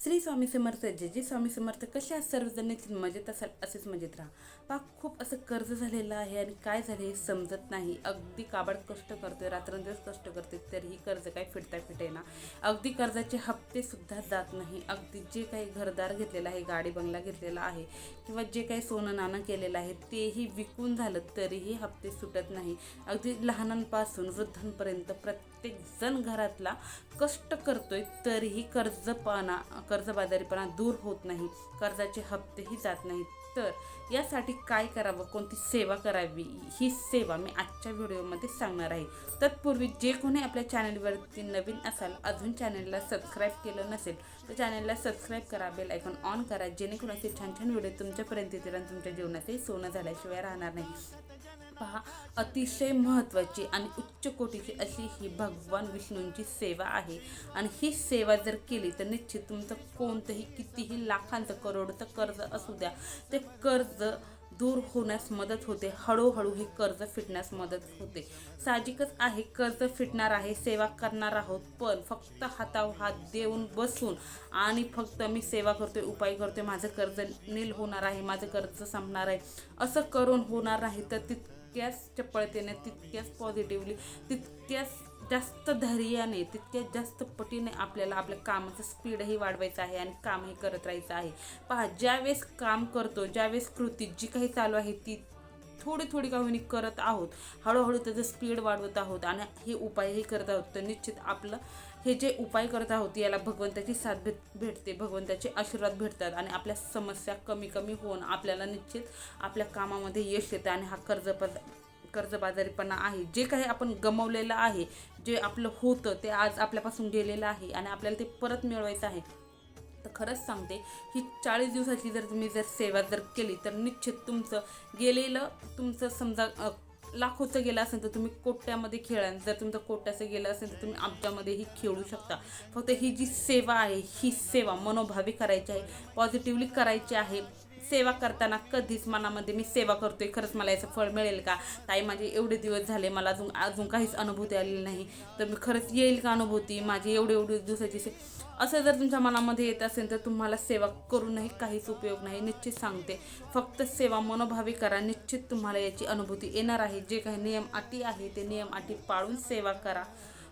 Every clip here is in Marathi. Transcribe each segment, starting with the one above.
श्री स्वामी समर्थ जे जे स्वामी समर्थ कसे आहात सर्वजण मजेत असाल असेच मजेत राहा. पा खूप असं कर्ज झालेलं आहे आणि काय झालं हे समजत नाही. अगदी काबाड कष्ट करते रात्रंदिवस कष्ट करते तरीही कर्ज काय फिटता फिटेना अगदी कर्जाचे हप्ते सुद्धा जात नाही. अगदी जे काही घरदार घेतलेलं आहे गाडी बंगला घेतलेला आहे किंवा जे काही सोनं नाणं केलेलं आहे तेही विकून झालं तरीही हप्ते सुटत नाही. अगदी लहानांपासून वृद्धांपर्यंत प्रत्येक जण घरातला कष्ट करतोय तरीही कर्जपणा कर्जबाजारीपणा दूर होत नाही कर्जाचे हप्तेही जात नाहीत. तर यासाठी काय करावं? कोणती सेवा करावी? ही सेवा मी आजच्या व्हिडिओमध्ये सांगणार आहे. तत्पूर्वी जे कोणी आपल्या चॅनलवरती नवीन असाल अजून चॅनलला सबस्क्राईब केलं नसेल तर चॅनलला सबस्क्राईब करा बेल ऐकून ऑन करा जेणेकरून असे छान छान व्हिडिओ तुमच्यापर्यंत येतील आणि तुमच्या जीवनातही सोनं झाल्याशिवाय राहणार नाही. पहा अतिशय महत्त्वाची आणि उच्च कोटीची अशी ही भगवान विष्णूंची सेवा आहे. आणि ही सेवा जर केली तर निश्चित तुमचं कोणतंही कितीही लाखांचं करोडचं कर्ज असू द्या ते कर्ज दूर होण्यास मदत होते. हळूहळू हे कर्ज फिटण्यास मदत होते. साहजिकच आहे कर्ज फिटणार आहे सेवा करणार आहोत पण फक्त हातावर हात देऊन बसून आणि फक्त मी सेवा करतोय उपाय करतोय माझं कर्ज नील होणार आहे माझं कर्ज संपणार आहे असं करून होणार नाही तर तितक्याच चपळतेने तितक्याच पॉझिटिव्हली तितक्याच जास्त धैर्याने तितक्या जास्त पटीने आपल्याला आपल्या कामाचं स्पीडही वाढवायचं आहे आणि कामही करत राहायचं आहे. पहा ज्यावेळेस काम करतो ज्यावेळेस कृती जी काही चालू आहे ती थोडी थोडी का होईनी करत आहोत. हळूहळू त्याचं स्पीड वाढवत आहोत आणि हे उपायही करत आहोत. तर निश्चित आपलं हे जे उपाय करत आहोत याला भगवंताची साथ भेट भेटते. भगवंताचे आशीर्वाद भेटतात आणि आपल्या समस्या कमी कमी होऊन आपल्याला निश्चित आपल्या कामामध्ये यश येतं आणि हा कर्ज कर्जबाजारीपणा आहे. जे काही आपण गमवलेलं आहे जे आपलं होतं ते आज आपल्यापासून गेलेलं आहे आणि आपल्याला ते परत मिळवायचं आहे. तर खरंच सांगते ही चाळीस दिवसाची जर तुम्ही जर सेवा जर केली तर निश्चित तुमचं गेलेलं तुमचं समजा लाखोचं गेलं असेल तर तुम्ही कोट्यामध्ये खेळा जर तुमचं कोट्याचं गेलं असेल तर तुम्ही आमच्यामध्येही खेळू शकता. फक्त ही जी सेवा आहे ही सेवा मनोभावी करायची आहे पॉझिटिव्हली करायची आहे सेवा करताना कधीच मनामध्ये मी सेवा करतोय खरंच मला याचं फळ मिळेल का? ताई माझे एवढे दिवस झाले मला अजून अजून काहीच अनुभूती आलेली नाही. तर मी खरंच येईल का अनुभूती? माझी एवढे एवढे दिवसाची से असं जर तुमच्या मनामध्ये येत असेल तर तुम्हाला सेवा करूनही काहीच उपयोग नाही निश्चित सांगते. फक्त सेवा मनोभावी करा निश्चित तुम्हाला याची अनुभूती येणार आहे. जे काही नियम अटी आहे ते नियम अटी पाळून सेवा करा.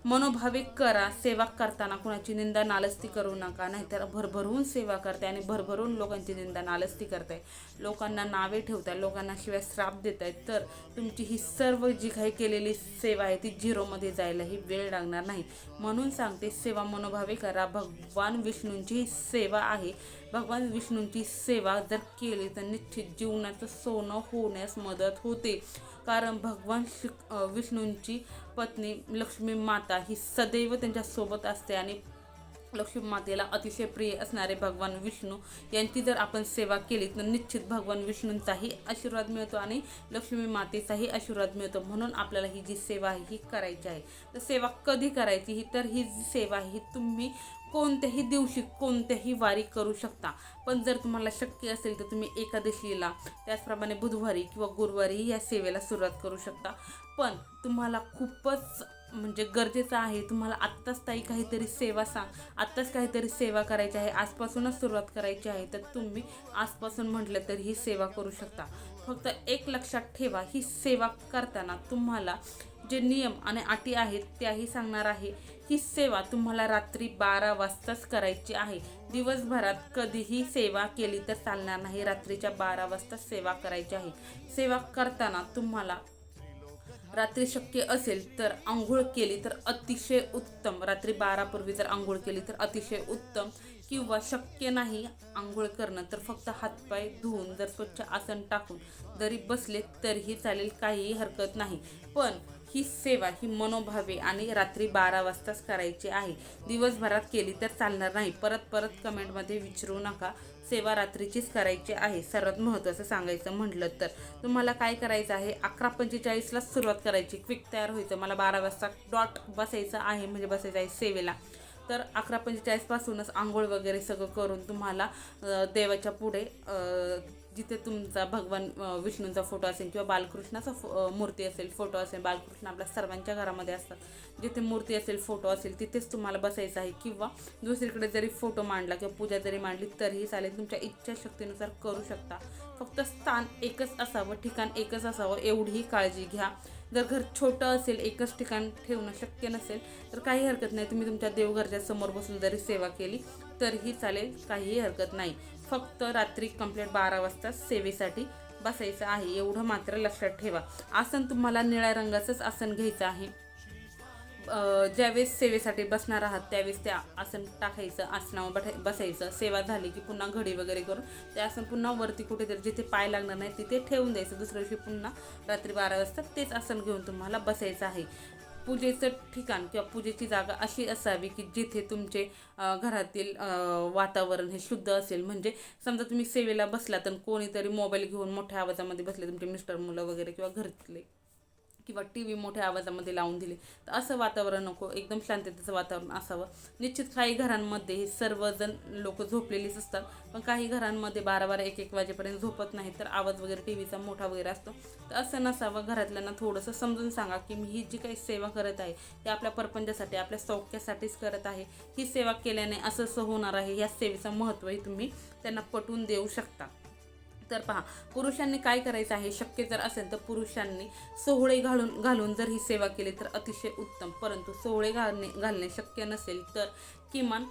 मनोभावे करा सेवा करताना कुणाची निंदा नालस्ती करू नका नाहीतर भरभरून सेवा करते आणि भरभरून लोकांची निंदा नालस्ती करताय लोकांना नावे ठेवताय लोकांना शिवाय श्राप देत आहेत तर तुमची ही सर्व जी काही केलेली सेवा आहे ती झिरोमध्ये जायला ही वेळ लागणार नाही. म्हणून सांगते सेवा मनोभावे करा. भगवान विष्णूंची ही सेवा आहे. भगवान विष्णूंची सेवा जर केली तर निश्चित जीवनाचं सोनं होण्यास मदत होते. कारण भगवान श्री विष्णूंची पत्नी लक्ष्मी माता ही सदैव त्यांच्यासोबत असते आणि लक्ष्मी मातेला अतिशय प्रिय असणारे भगवान विष्णू यांची जर आपण सेवा केली तर निश्चित भगवान विष्णूंचाही आशीर्वाद मिळतो आणि लक्ष्मी मातेचाही आशीर्वाद मिळतो. म्हणून आपल्याला ही जी सेवा आहे ही करायची आहे तर सेवा कधी करायची ही? तर ही जी सेवा आहे ही तुम्ही कोणत्याही दिवशी कोणत्याही वारी करू शकता. पण जर तुम्हाला शक्य असेल तर तुम्ही एकादशीला त्याचप्रमाणे बुधवारी किंवा गुरुवारीही या सेवेला सुरुवात करू शकता. पण तुम्हाला खूपच म्हणजे गरजेचं आहे तुम्हाला आत्ताच ताई काहीतरी सेवा सांग. आत्ताच काहीतरी सेवा करायची आहे आजपासूनच सुरुवात करायची आहे तर तुम्ही आजपासून म्हटलं तर ही सेवा करू शकता. फक्त एक लक्षात ठेवा ही सेवा करताना तुम्हाला जे नियम आणि अटी आहेत त्याही सांगणार आहे. ही सेवा तुम्हाला रात्री बारा वाजताच करायची आहे. दिवसभरात कधीही सेवा केली तर चालणार नाही. रात्रीच्या बारा वाजता सेवा करायची आहे. सेवा करताना तुम्हाला रात्री शक्य असेल तर आंघोळ केली तर अतिशय उत्तम. रात्री बारापूर्वी जर आंघोळ केली तर अतिशय उत्तम. किंवा शक्य नाही आंघोळ करणं तर फक्त हातपाय धुवून जर स्वच्छ आसन टाकून जरी बसले तरीही चालेल काहीही हरकत नाही. पण ही सेवा ही मनोभावे आणि रात्री बारा वाजताच करायची आहे. दिवसभरात केली तर चालणार नाही. परत परत कमेंटमध्ये विचारू नका. सेवा रात्रीचीच करायची आहे. सर्वात महत्त्वाचं सांगायचं म्हटलं तर. तुम्हाला काय करायचं आहे? अकरा पंचेचाळीसलाच सुरुवात करायची. क्विक तयार व्हायचं. मला बारा वाजता डॉट बसायचं आहे म्हणजे बसायचं आहे सेवेला. तर अकरा पंचेचाळीसपासूनच आंघोळ वगैरे सगळं करून तुम्हाला देवाच्या पुढे जिथे तुमचा भगवान विष्णूंचा फोटो असेल किंवा बालकृष्णाचा फो मूर्ती असेल फोटो असेल बालकृष्ण आपल्या सर्वांच्या घरामध्ये असतात. जिथे मूर्ती असेल फोटो असेल तिथेच तुम्हाला बसायचं आहे किंवा दुसरीकडे जरी फोटो मांडला किंवा पूजा जरी मांडली तरीही चालेल. तुमच्या इच्छाशक्तीनुसार करू शकता. फक्त स्थान एकच असावं ठिकाण एकच असावं एवढीही काळजी घ्या. जर घर छोटं असेल एकच ठिकाण ठेवणं शक्य नसेल तर काही हरकत नाही. तुम्ही तुमच्या देवघरच्या समोर बसून जरी सेवा केली तरीही चालेल. काहीही हरकत नाही. फक्त रात्री कंप्लीट बारा वाजता सेवेसाठी बसायचं आहे. एवढं मात्र लक्षात ठेवा. आसन तुम्हाला निळ्या रंगाचंच आसन घ्यायचं आहे. ज्यावेळेस सेवेसाठी बसणार आहात त्यावेळेस ते आसन टाकायचं आसनावर बठा बसायचं. सेवा झाली की पुन्हा घडी वगैरे करून ते आसन पुन्हा वरती कुठेतरी जिथे पाय लागणार नाही तिथे ठेवून द्यायचं. दुसऱ्या दिवशी पुन्हा रात्री बारा वाजता तेच आसन घेऊन तुम्हाला बसायचं आहे. पूजेचं ठिकाण किंवा पूजेची जागा अशी असावी की जिथे तुमचे घरातील वातावरण हे शुद्ध असेल. म्हणजे समजा तुम्ही सेवेला बसलात तर कोणीतरी मोबाईल घेऊन मोठ्या आवाजामध्ये बसले तुमचे मिस्टर मुलं वगैरे किंवा घरातले किंवा टी व्ही मोठ्या आवाजामध्ये लावून दिले. तर असं वातावरण नको एकदम शांततेचं वातावरण असावं. निश्चित काही घरांमध्ये हे सर्वजण लोक झोपलेलीच असतात. पण काही घरांमध्ये बारा बारा एक एक वाजेपर्यंत झोपत नाही तर आवाज वगैरे टी व्हीचा मोठा वगैरे असतो. तर असं नसावं घरातल्यांना थोडंसं समजून सांगा की मी ही जी काही सेवा करत आहे ती आपल्या परपंचासाठी आपल्या सौख्यासाठीच करत आहे. ही सेवा केल्याने असं असं होणार आहे या सेवेचं महत्त्वही तुम्ही त्यांना पटवून देऊ शकता. तर पहा पुरुषांनी काय करायचं आहे? शक्य जर असेल तर पुरुषांनी सोहळे घालून घालून जर ही सेवा केली तर अतिशय उत्तम. परंतु सोहळे घालणे घालणे शक्य नसेल तर किमान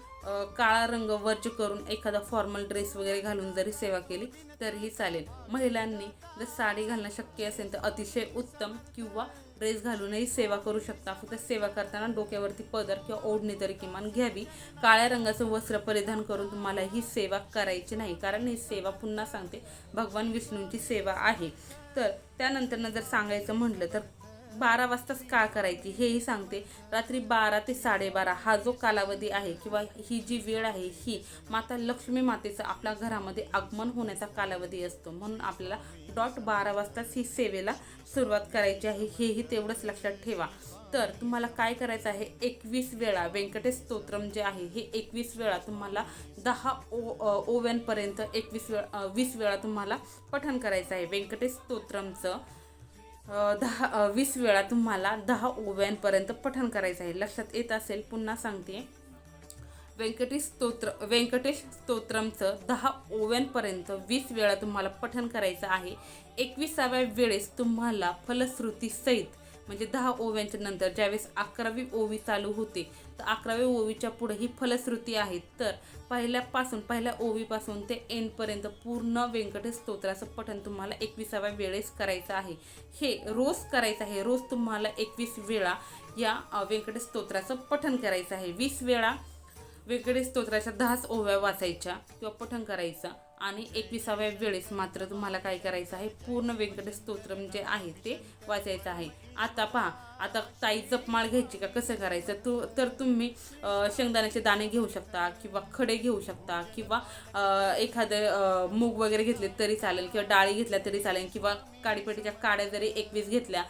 काळा रंग वर्ज करून एखादा फॉर्मल ड्रेस वगैरे घालून जरी सेवा केली तरीही चालेल. महिलांनी जर साडी घालणं शक्य असेल तर अतिशय उत्तम किंवा ड्रेस घालूनही सेवा करू शकता. फक्त सेवा करताना डोक्यावरती पदर किंवा ओढणी तरी किमान घ्यावी. काळ्या रंगाचं वस्त्र परिधान करून तुम्हाला ही सेवा करायची नाही. कारण ही सेवा पुन्हा सांगते भगवान विष्णूंची सेवा आहे. तर त्यानंतरनं जर सांगायचं म्हटलं तर बारा वाजताच का करायची हेही सांगते. रात्री बारा ते साडेबारा हा जो कालावधी आहे किंवा ही जी वेळ आहे ही माता लक्ष्मी मातेचं आपल्या घरामध्ये आगमन होण्याचा कालावधी असतो. म्हणून आपल्याला डॉट बारा वाजताच ही सेवेला सुरुवात करायची आहे हेही तेवढंच लक्षात ठेवा. तर तुम्हाला काय करायचं आहे? एकवीस वेळा व्यंकटेश स्तोत्रम जे आहे हे एकवीस वेळा तुम्हाला दहा ओ ओव्यांपर्यंत एकवीस वेळा वीस वेळा तुम्हाला पठण करायचं आहे. व्यंकटेश स्तोत्रमचं दहा वीस वेळा तुम्हाला दहा ओव्यांपर्यंत पठण करायचं आहे. लक्षात येत असेल पुन्हा सांगते. व्यंकटेश स्तोत्र व्यंकटेश स्तोत्रमचं दहा ओव्यांपर्यंत वीस वेळा तुम्हाला पठण करायचं आहे. एकविसाव्या वेळेस तुम्हाला फलश्रुतीसहित म्हणजे दहा ओव्यांच्या नंतर ज्यावेळेस अकरावी ओवी चालू होते तर अकरावी ओवीच्या पुढे ही फलश्रुती आहे. तर पहिल्यापासून पहिल्या ओवीपासून ते एंडपर्यंत पूर्ण व्यंकटेश स्तोत्राचं पठण तुम्हाला एकविसाव्या वेळेस करायचं आहे. हे रोज करायचं आहे रोज तुम्हाला एकवीस वेळा या व्यंकटेश स्तोत्राचं पठण करायचं आहे. वीस वेळा व्यंकटेश स्तोत्राच्या दहाच ओव्या वाचायच्या किंवा पठण करायचं आणि एकविसाव्या वेळेस मात्र तुम्हाला काय करायचं आहे पूर्ण व्यंकटेश स्तोत्र जे आहे ते वाचायचं आहे. आता पहा आता ताई जपमाळ घ्यायची का? कसं करायचं? तू तर तुम्ही शेंगदाण्याचे दाणे घेऊ शकता किंवा खडे घेऊ शकता किंवा एखादं मूग वगैरे घेतले तरी चालेल किंवा डाळी घेतल्या तरी चालेल किंवा काडीपेटीच्या काड्या जरी एकवीस घेतल्या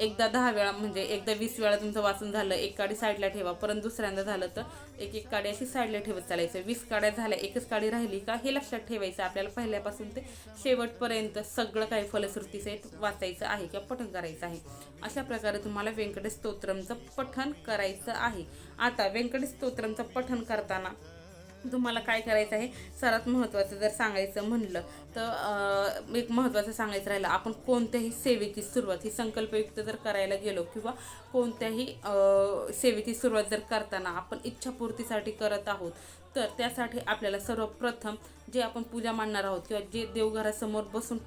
एकदा दहा वेळा म्हणजे एकदा वीस वेळा तुमचं वाचून झालं एक काडी साईडला ठेवा परंतु दुसऱ्यांदा झालं तर एक एक काडी अशी साईडला ठेवत चालायचं. वीस काड्या झाल्या एकच काडी राहिली का? हे लक्षात ठेवायचं. आपल्याला पहिल्यापासून ते शेवटपर्यंत सगळं काही फलश्रुतीसहित वाचायचं आहे किंवा पठण करायचं आहे. अशा प्रकारे तुम्हाला व्यंकटेश स्तोत्रमचं पठण करायचं आहे. आता व्यंकटेश स्तोत्रमचं पठण करताना तुम्हाला काय करायचं आहे? सर्वात महत्त्वाचं जर सांगायचं म्हणलं तर एक महत्त्वाचं सांगायचं राहिलं आपण कोणत्याही सेवेची सुरुवात ही संकल्पयुक्त जर करायला गेलो किंवा कोणत्याही सेवेची सुरुवात जर करताना आपण इच्छापूर्तीसाठी करत आहोत तर त्यासाठी आपल्याला सर्वप्रथम जे आपण पूजा मांडणार आहोत किंवा जे देवघरासमोर बसून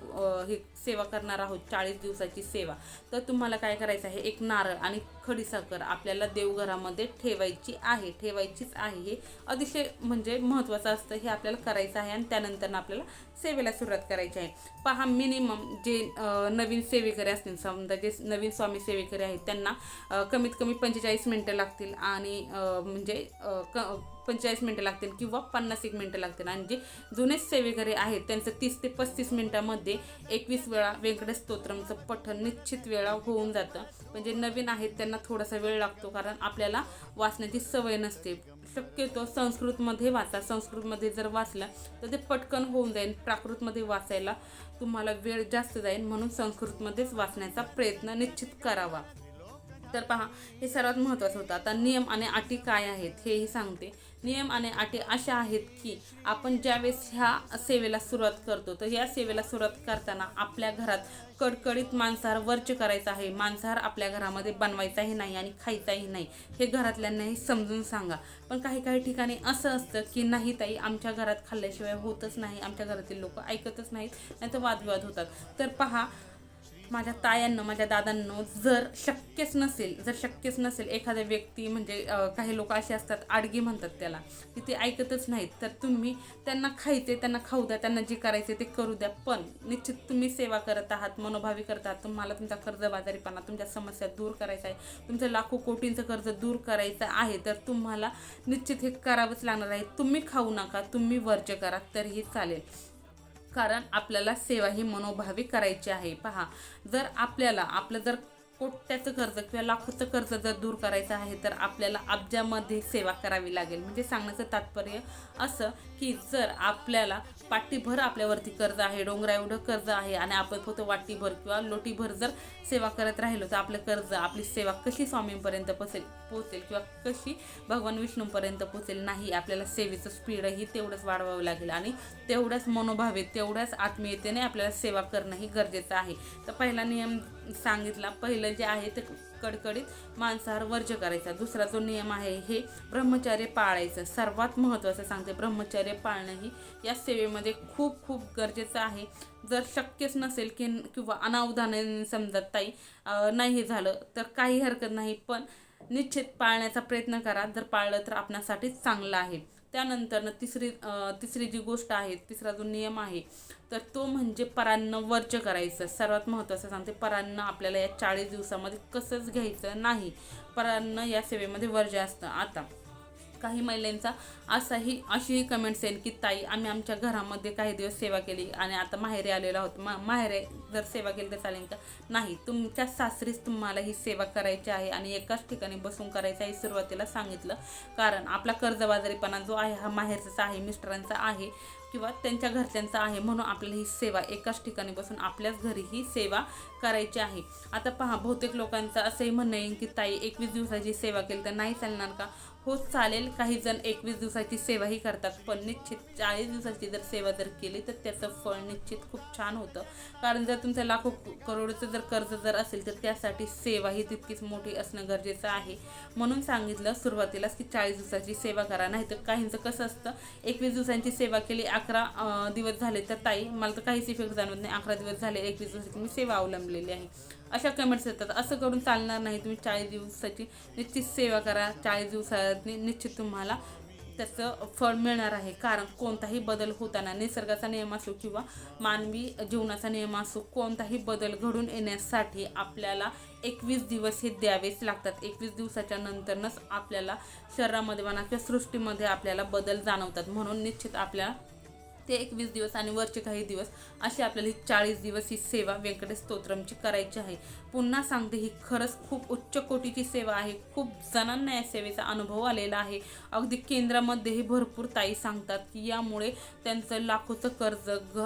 हे सेवा करणार आहोत चाळीस दिवसाची सेवा तर तुम्हाला काय करायचं आहे? एक नारळ आणि खडीसाखर आपल्याला देवघरामध्ये ठेवायची आहे ठेवायचीच आहे. हे अतिशय म्हणजे महत्त्वाचं असतं हे आपल्याला करायचं आहे आणि त्यानंतर आपल्याला सेवेला सुरुवात करायची आहे. पहा मिनिमम जे नवीन सेवेकरी असतील समजा जे नवीन स्वामी सेवेकरी आहेत त्यांना कमीत कमी पंचेचाळीस मिनटं लागतील आणि म्हणजे क पंचेचाळीस मिनटं लागतील किंवा पन्नास एक मिनटं लागतील. आणि जे जुने सेवेकरी आहेत त्यांचं तीस ते पस्तीस मिनटामध्ये एकवीस वेळा व्यंकटेश स्तोत्रमचं पठण निश्चित वेळा होऊन जातं. म्हणजे नवीन आहेत त्यांना थोडासा वेळ लागतो कारण आपल्याला वाचण्याची सवय नसते. शक्यतो संस्कृतमध्ये वाचा. संस्कृतमध्ये जर वाचलं तर ते पटकन होऊन जाईल. प्राकृतमध्ये वाचायला तुम्हाला वेळ जास्त जाईल. म्हणून संस्कृतमध्येच वाचण्याचा प्रयत्न निश्चित करावा. तर पहा हे सर्वात महत्त्वाचं होतं. आता नियम आणि अटी काय आहेत हेही सांगते. नियम आणि अटी अशा आहेत की आपण ज्यावेळेस ह्या सेवेला सुरुवात करतो तर या सेवेला सुरुवात करताना आपल्या घरात कडकडीत मांसाहार वर्ज करायचा आहे. मांसाहार आपल्या घरामध्ये बनवायचाही नाही आणि खायचाही नाही. हे घरातल्यांनाही समजून सांगा. पण काही काही ठिकाणी असं असतं की नाही ताई आमच्या घरात खाल्ल्याशिवाय होतच नाही. आमच्या घरातील लोक ऐकतच नाहीत नाही तर वादविवाद होतात. तर पहा माझ्या तायांना माझ्या दादांनो जर शक्यच नसेल जर शक्यच नसेल एखाद्या व्यक्ती म्हणजे काही लोक असे असतात आडगी म्हणतात त्याला की ते ऐकतच नाहीत तर तुम्ही त्यांना खायचे त्यांना खाऊ द्या त्यांना जे करायचे ते करू द्या. पण निश्चित तुम्ही सेवा करत आहात मनोभावी करत आहात तुम्हाला तुमचा कर्जबाजारीपणा तुमच्या समस्या दूर करायचा आहे तुमचं लाखो कोटींचं कर्ज दूर करायचं आहे तर तुम्हाला निश्चित हे करावंच लागणार आहे. तुम्ही खाऊ नका तुम्ही वर्ज करा तरीही चालेल. कारण आपल्याला सेवा ही मनोभावी करायची आहे. पहा जर आपल्याला आपलं जर कोट्याचं कर्ज किंवा लाखोचं कर्ज जर दूर करायचं आहे तर आपल्याला अब्जामध्ये सेवा करावी लागेल. म्हणजे सांगण्याचं तात्पर्य असं की जर आपल्याला पाटीभर आपल्यावरती कर्ज आहे डोंगरा एवढं कर्ज आहे आणि आपण फक्त वाटीभर किंवा लोटीभर जर सेवा करत राहिलो तर आपलं कर्ज आपली सेवा कशी स्वामींपर्यंत पोचेल पोचेल किंवा कशी भगवान विष्णूपर्यंत पोचेल नाही आपल्याला सेवेचं स्पीडही तेवढंच वाढवावं लागेल आणि तेवढ्याच मनोभावे तेवढ्याच आत्मीयतेने आपल्याला सेवा करणंही गरजेचं आहे. तर पहिला नियम सांगितला पहिलं जे आहे ते कडकडीत मांसाहार वर्ज करायचा. दुसरा जो नियम आहे हे ब्रह्मचर्य पाळायचं. सर्वात महत्त्वाचं सांगते ब्रह्मचर्य पाळणं ही या सेवेमध्ये खूप खूप गरजेचं आहे. जर शक्यच नसेल की किंवा अनावधानाने समजत ताई नाही हे झालं तर काही हरकत नाही. पण निश्चित पाळण्याचा प्रयत्न करा. जर पाळलं तर आपणासाठीच चांगलं आहे. त्यानंतर तिसरी तिसरी जी गोष्ट आहे तिसरा जो नियम आहे तर तो म्हणजे परान्न वर्ज करायचं. सर्वात महत्त्वाचं सांगते परान्न आपल्याला या चाळीस दिवसामध्ये कसंच घ्यायचं नाही. परान्न या सेवेमध्ये वर्ज असतं. आता काही महिलांचा असाही अशीही कमेंट्स येईल की ताई आम्ही आमच्या घरामध्ये काही दिवस सेवा केली आणि आता माहेरी आलेलो आहोत. मा माहेरे जर सेवा केली तर चालेल का? नाही तुमच्या सासरीच तुम्हाला ही सेवा करायची आहे आणि एकाच ठिकाणी बसून करायचं आहे सुरुवातीला सांगितलं. कारण आपला कर्जबाजारीपणा जो आहे हा माहेरचा आहे मिस्टरांचा आहे किंवा त्यांच्या घरच्यांचा आहे म्हणून आपल्याला ही सेवा एकाच ठिकाणी बसून आपल्याच घरी ही सेवा करायची आहे. आता पहा बहुतेक लोकांचं असंही म्हणणं येईल की ताई एकवीस दिवसाची सेवा केली तर नाही चालणार का? हो चालेल. काही जण एकवीस दिवसाची सेवाही करतात पण निश्चित चाळीस दिवसाची जर सेवा जर केली तर त्याचं फळ निश्चित खूप छान होतं. कारण जर तुमचं लाखो करोडचं जर कर्ज जर असेल तर त्यासाठी सेवा ही तितकीच मोठी असणं गरजेचं आहे. म्हणून सांगितलं सुरुवातीलाच की चाळीस दिवसाची सेवा करा. नाही तर काहींचं कसं असतं एकवीस दिवसांची सेवा केली अकरा दिवस झाले तर ताई मला तर काहीच इफेक्ट जाणवत नाही. अकरा दिवस झाले एकवीस दिवसाची मी सेवा अवलंबलेली आहे. अशा कमेंट्स येतात. असं करून चालणार नाही तुम्ही. चाळीस दिवसाची निश्चित सेवा करा. चाळीस दिवसांनी निश्चित तुम्हाला त्याचं फळ मिळणार आहे. कारण कोणताही बदल होताना निसर्गाचा नियम असो किंवा मानवी जीवनाचा नियम असो कोणताही बदल घडून येण्यासाठी आपल्याला एकवीस दिवस हे द्यावेच लागतात. एकवीस दिवसाच्या नंतरनच आपल्याला शरीरामध्ये म्हणा किंवा सृष्टीमध्ये आपल्याला बदल जाणवतात. म्हणून निश्चित आपल्या ते एकवीस दिवस आणि वरचे काही दिवस अशी आपल्याला ही चाळीस दिवस ही सेवा व्यंकटेश स्तोत्रमची करायची आहे. पुन्हा सांगते ही खरंच खूप उच्च कोटीची सेवा आहे. खूप जणांना या सेवेचा अनुभव आलेला आहे. अगदी केंद्रामध्येही भरपूर ताई सांगतात की यामुळे त्यांचं लाखोचं कर्ज घ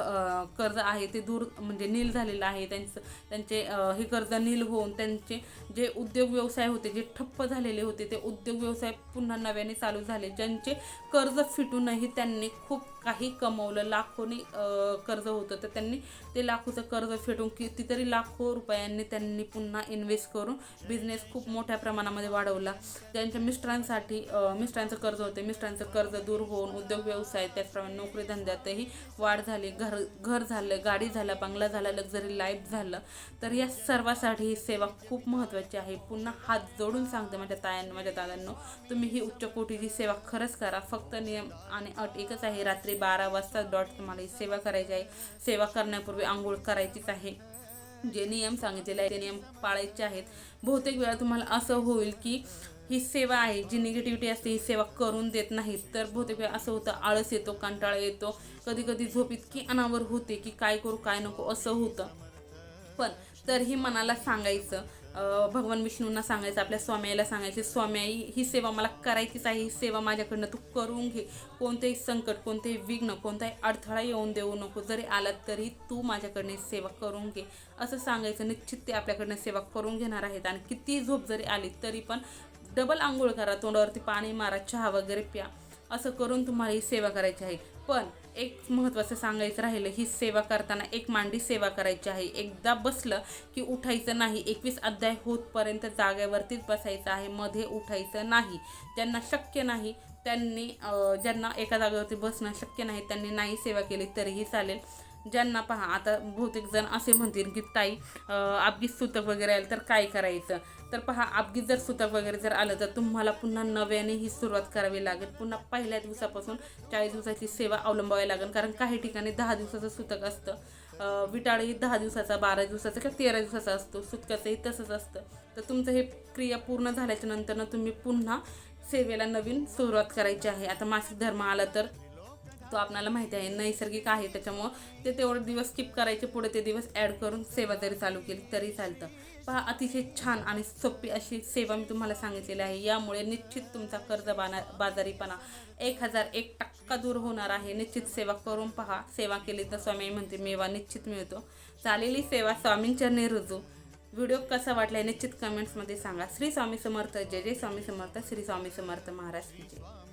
कर्ज आहे ते दूर म्हणजे नील झालेलं आहे. त्यांचं त्यांचे हे कर्ज नील होऊन त्यांचे जे उद्योग व्यवसाय होते जे ठप्प झालेले होते ते उद्योग व्यवसाय पुन्हा नव्याने चालू झाले. ज्यांचे कर्ज फिटूनही त्यांनी खूप काही कमवलं लाखोने अं, कर्ज होतं तर त्यांनी ते लाखोचं कर्ज फेटून कितीतरी लाखो रुपयांनी त्यांनी पुन्हा इन्व्हेस्ट करून बिझनेस खूप मोठ्या प्रमाणामध्ये वाढवला. त्यांच्या मिस्टरांसाठी मिस्टरांचं कर्ज होते. मिस्टरांचं कर्ज दूर होऊन उद्योग व्यवसाय त्याचप्रमाणे नोकरी धंद्यातही वाढ झाली. घर घर झालं गाडी झालं बंगला झाला लक्झरी लाईफ झालं. तर या सर्वासाठी ही सेवा खूप महत्त्वाची आहे. पुन्हा हात जोडून सांगते माझ्या तायांना माझ्या दादांनो तुम्ही ही उच्च कोटीची सेवा खरंच करा. फक्त नियम आणि अट एकच आहे. रात्री बारा वाजता डॉट तुम्हाला ही सेवा करायची आहे. सेवा करण्यापूर्वी आंघोळ करायचीच आहे. जे नियम सांगितलेले आहेत ते नियम पाळायचे आहेत. बहुतेक वेळा तुम्हाला असं होईल की ही सेवा आहे जी निगेटिव्हिटी असते ही सेवा करून देत नाहीत. तर बहुतेक वेळा असं होतं आळस येतो कंटाळा येतो. कधी कधी झोप इतकी अनावर होते की काय करू काय नको असं होतं. पण तरीही मनाला सांगायचं भगवान विष्णूंना सांगायचं आपल्या स्वाम्याला सांगायचे स्वाम्याई ही सेवा मला करायचीच आहे ही सेवा माझ्याकडनं तू करून घे. कोणतेही संकट कोणतेही विघ्न कोणताही अडथळा येऊन देऊ नको. जरी आलात तरी तू माझ्याकडनं सेवा करून घे. असं सांगायचं निश्चित ते आपल्याकडनं सेवा करून घेणार आहेत. आणि किती झोप जरी आली तरी पण डबल आंघोळ करा तोंडावरती पाणी मारा चहा वगैरे प्या. असं करून तुम्हाला ही सेवा करायची आहे. पण एक महत्त्वाचं सांगायचं राहिलं ही सेवा करताना एक मांडी सेवा करायची आहे. एकदा बसलं की उठायचं नाही एकवीस अध्याय होतपर्यंत जागेवरतीच बसायचं आहे मध्ये उठायचं नाही. ज्यांना शक्य नाही त्यांनी ज्यांना एका जागेवरती बसणं शक्य नाही त्यांनी नाही सेवा केली तरीही चालेल. ज्यांना पहा आता बहुतेक जण असे म्हणतील की ताई अं, सुतक वगैरे आलं तर काय करायचं? तर पहा अपघित जर सुतक वगैरे जर आलं तर तुम्हाला पुन्हा नव्याने ही सुरुवात करावी लागेल. पुन्हा पहिल्या दिवसापासून चाळीस दिवसाची सेवा अवलंबावी लागेल. कारण काही ठिकाणी दहा दिवसाचं सुतक असतं. विटाळही दहा दिवसाचा बारा दिवसाचा किंवा तेरा दिवसाचा असतो. सुतकाचंही तसंच असतं. तर तुमचं हे क्रिया पूर्ण झाल्याच्या नंतरनं तुम्ही पुन्हा सेवेला नवीन सुरुवात करायची आहे. आता मासिक धर्म आला तर तो आपणाला माहिती आहे. नैसर्गिक आहे. त्याच्यामुळं ते तेवढे दिवस स्किप करायचे. पुढे ते दिवस ॲड करून सेवा जरी चालू केली तरी चालतं. पहा अतिशय छान आणि सोपी अशी सेवा मी तुम्हाला सांगितलेली आहे. यामुळे निश्चित तुमचा कर्ज बाना बाजारीपणा एक हजार एक टक्का दूर होणार आहे. निश्चित सेवा करून पहा. सेवा केली तर स्वामी म्हणते मेवा निश्चित मिळतो. चालेली सेवा स्वामींचरणी रुजू. व्हिडिओ कसा वाटला निश्चित कमेंट्समध्ये सांगा. श्री स्वामी समर्थ. जय जय स्वामी समर्थ. श्री स्वामी समर्थ महाराज विजय